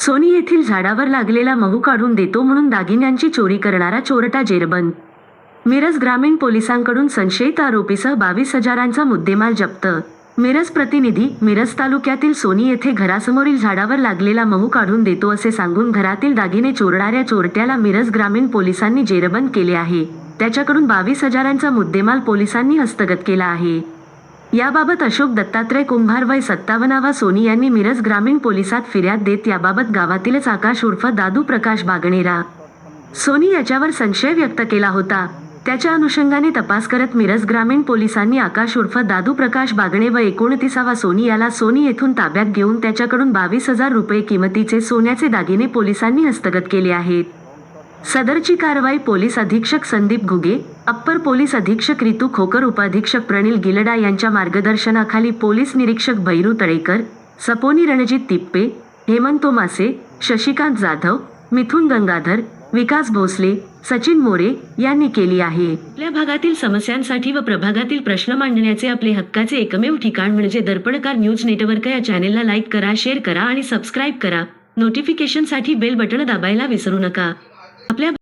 Sony येथील झाडावर लागलेला महू काढून देतो म्हणून दागिन्यांची चोरी करणारा चोरटा जेरबंद. मिरज ग्रामीण पोलिसांकडून संशयित आरोपीसह बावीस हजारांचा मुद्देमाल जप्त. मिरज प्रतिनिधी मिरज तालुक्यातील सोनी येथे घरासमोरील झाडावर लागलेला महू काढून देतो असे सांगून घरातील दागिने चोरणाऱ्या चोरट्याला मिरज ग्रामीण पोलिसांनी जेरबंद केले आहे. त्याच्याकडून बावीस हजारांचा मुद्देमाल पोलिसांनी हस्तगत केला आहे. याबाबत अशोक दत्तात्रय कुंभार वय सत्तावनावा सोनी यांनी मिरज ग्रामीण पोलिसात फिर्याद देत याबाबत गावातीलच आकाश उर्फ दादू प्रकाश बागणेरा. सोनी याच्यावर संशय व्यक्त केला होता. त्याच्या अनुषंगाने तपास करत मिरज ग्रामीण पोलिसांनी आकाश उर्फ दादू प्रकाश बागणे व एकोणतीसावा सोनी याला सोनी येथून ताब्यात घेऊन त्याच्याकडून बावीस हजार रुपये किमतीचे सोन्याचे दागिने पोलिसांनी हस्तगत केले आहेत. सदरची कारवाई पोलीस अधीक्षक संदीप घुगे अप्पर पोलीस अधीक्षक रितू खोकर उपाधीक्षक प्रणील गिलडा यांच्या मार्गदर्शनाखाली पोलीस निरीक्षक भैरू तळेकर सपोनी रणजित तिप्पे हेमंतो मासे शशिकांत जाधव मिथुन गंगाधर विकास भोसले सचिन मोरे यांनी केली आहे. आपल्या भागातील समस्यांसाठी व प्रभागातील प्रश्न मांडण्याचे आपले हक्काचे एकमेव ठिकाण म्हणजे दर्पणकार न्यूज नेटवर्क या चॅनेलला लाईक करा शेअर करा आणि सबस्क्राईब करा. नोटिफिकेशनसाठी बेल बटण दाबायला विसरू नका. Проблема